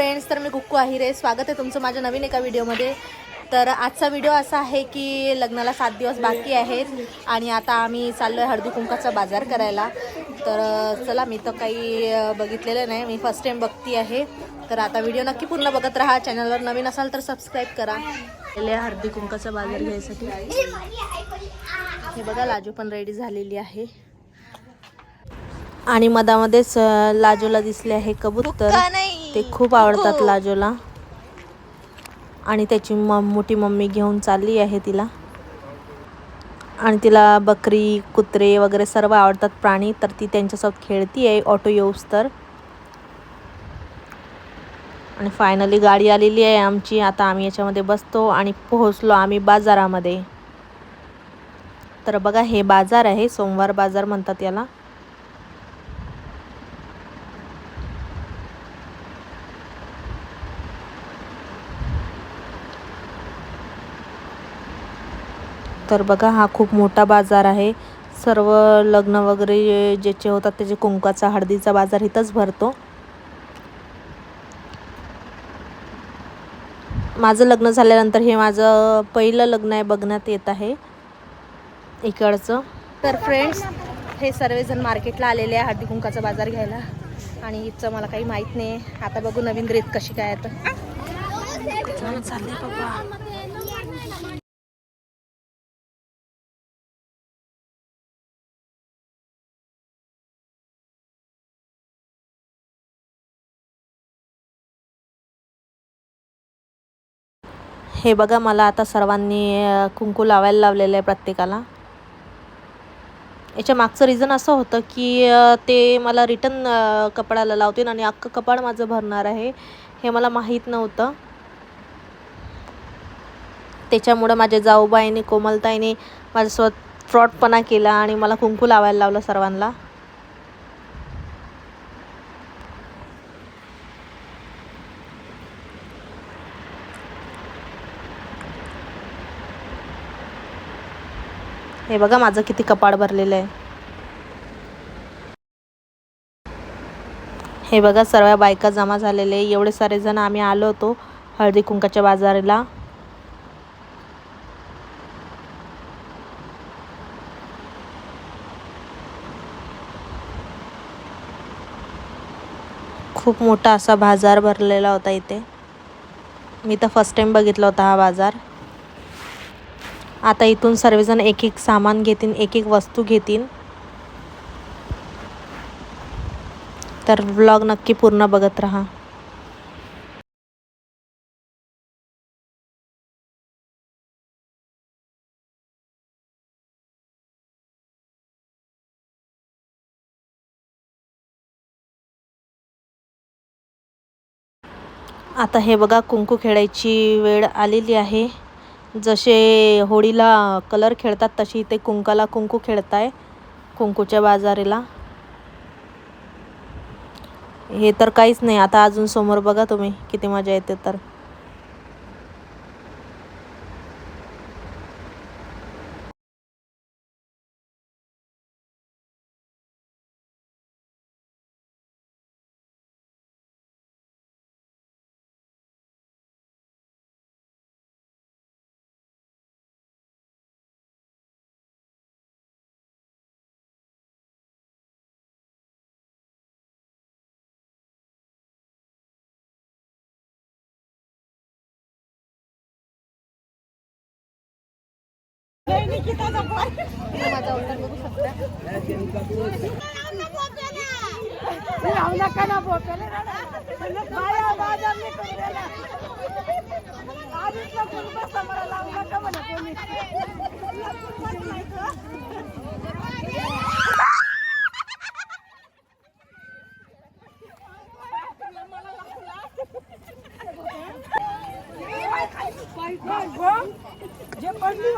Friends तर मी कुक्कू आहिरे स्वागत आहे तुमचं माझ्या नवीन एका व्हिडिओमध्ये. तर आजचा व्हिडिओ असा आहे की लग्नाला सात दिवस बाकी आहेत आणि आता आम्ही चाललो आहे हळदी कुंकाचा बाजार करायला. तर चला मी तर काही बघितलेलं नाही. मी फर्स्ट टाईम बघती आहे. तर आता व्हिडिओ नक्की पूर्ण बघत राहा. चॅनलवर नवीन असाल तर सबस्क्राईब करा. गेले हळदी कुंकाचा बाजार घ्यायसाठी. हे बघा लाजू पण रेडी झालेली आहे. आणि मधामध्येच लाजूला दिसले आहे कबूतर. ते खूप आवडतात लाजूला. आणि त्याची म मोठी मम्मी घेऊन चालली आहे तिला. आणि तिला बकरी कुत्रे वगैरे सर्व आवडतात प्राणी तर ती त्यांच्यासोबत खेळती आहे ऑटो येऊस तर. आणि फायनली गाडी आलेली आहे आमची. आता आम्ही याच्यामध्ये बसतो आणि पोहोचलो आम्ही बाजारामध्ये. तर बघा हे बाजार आहे सोमवार बाजार म्हणतात याला. तर बघा हा खूप मोठा बाजार आहे. सर्व लग्न वगैरे ज्याचे होतात त्याचे कुंकाचा हळदीचा बाजार इथंच भरतो. माझं लग्न झाल्यानंतर हे माझं पहिलं लग्न आहे बघण्यात येत आहे. इकडचं. तर फ्रेंड्स हे सर्वजण मार्केटला आलेले आहे हळदी कुंकाचा बाजार घ्यायला. आणि इथचं मला काही माहीत नाही. आता बघू नवीन रीत कशी काय आहे हे बघा मला आता सर्वांनी कुंकू लावायला लावलेलं आहे प्रत्येकाला. याच्या मागचं रिझन असं होतं की ते मला रिटर्न कपडाला लावतील आणि अख्खं कपाड माझं भरणार आहे हे मला माहीत नव्हतं. त्याच्यामुळं माझ्या जाऊबाईने कोमलताईने माझ्यासोबत फ्रॉडपणा केला आणि मला कुंकू लावायला लावलं सर्वांना. हे बघा माझं किती कपाड भरलेलं आहे. हे बघा सर्व बायका जमा झालेले एवढे सारे जण आम्ही आलो होतो हळदी कुंकाच्या बाजाराला. खूप मोठा असा बाजार भरलेला होता इथे. मी तर फर्स्ट टाइम बघितला होता हा बाजार. आता इथून सर्वजण एक एक सामान घेतील एक एक वस्तू घेतील तर व्लॉग नक्की पूर्ण बघत राहा. आता हे बघा कुंकू खेळायची वेळ आलेली आहे. जसे होळीला कलर खेळतात तशी इथे कुंकाला कुंकू खेळताय कुंकूच्या बाजारीला. हे तर काहीच नाही आता अजून समोर बघा तुम्ही किती मजा येते तर. माझा ऑर्डर बघू शकता राहू नका ना बोकायला बाया बाजार मी करू द्याला आधीच लपून बसा मला लावू नका म्हणा कोणी. लपून बसायचं हो? जे पडली.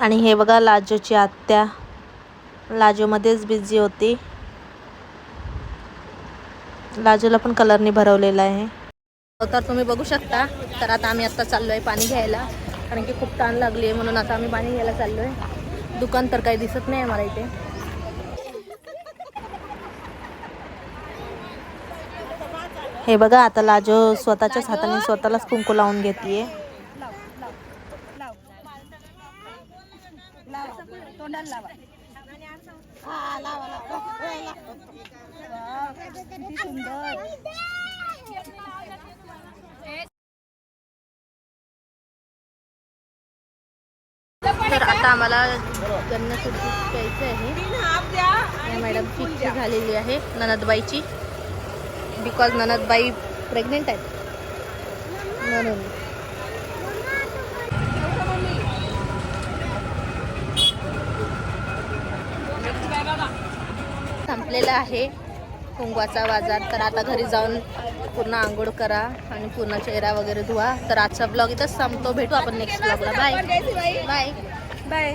आणि हे बघा लाजूची आत्या. लाजूमध्येच बिझी होती. लाजूला पण कलरने भरवलेला आहे. तर तुम्ही बघू शकता तर आता आम्ही आत्ता चाललो आहे पाणी घ्यायला. कारण की खूप ताण लागली आहे म्हणून आता आम्ही पाणी घ्यायला चाललो आहे दुकान तर काही दिसत नाही मला इथे. हे बघा आता लाजो स्वतःच्याच हाताने स्वतःलाच कुंकू लावून घेतीये. तर आता आम्हाला गन्नसूट प्यायचं आहे. मॅडम मॅडमची झालेली आहे ननदबाईची. बिकॉज ननदबाई प्रेग्नेंट आहे म्हणून. संपलेला आहे कुंकवाचा बाजार. तर आता घरी जाऊन पूर्ण आंघोळ करा आणि पूर्ण चेहरा वगैरे धुवा. तर आजचा ब्लॉग इथंच संपतो. भेटू आपण नेक्स्ट ब्लॉगला बाय बाय बाय